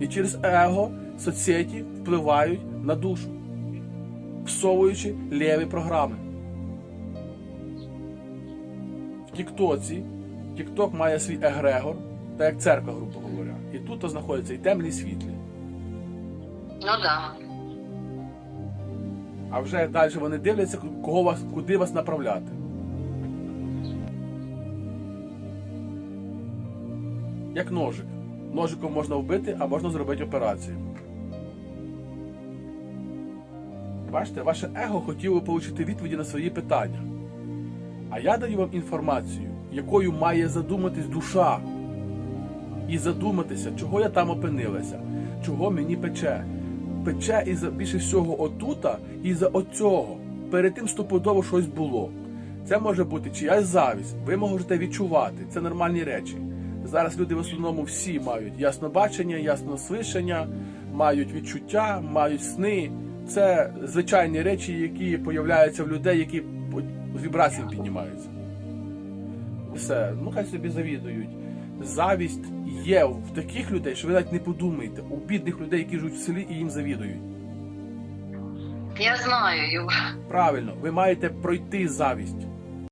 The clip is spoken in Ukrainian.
І через его соцсеті впливають на душу, всовуючи ліві програми. В Тіктоці Тікток має свій егрегор, так як церква, грубо говоря. І тут то знаходяться і темні, і світлі. Ну да. А вже далі вони дивляться, кого вас, куди вас направляти. Як ножик. Ножиком можна вбити, а можна зробити операцію. Бачите, ваше его хотіло отримати відповіді на свої питання. А я даю вам інформацію, якою має задуматись душа. І задуматися, чого я там опинилася, чого мені пече. Пече і за більше всього отута, і за оцього. Перед тим стопудово щось було. Це може бути чиясь завість, ви можете відчувати, це нормальні речі. Зараз люди в основному всі мають яснобачення, яснослишання, мають відчуття, мають сни. Це звичайні речі, які появляються в людей, які з вібрацій піднімаються. Все, ну хай собі завідують. Завість є в таких людей, що ви навіть не подумаєте, у бідних людей, які живуть в селі і їм завідують. Я знаю, Юра. Правильно, ви маєте пройти завість.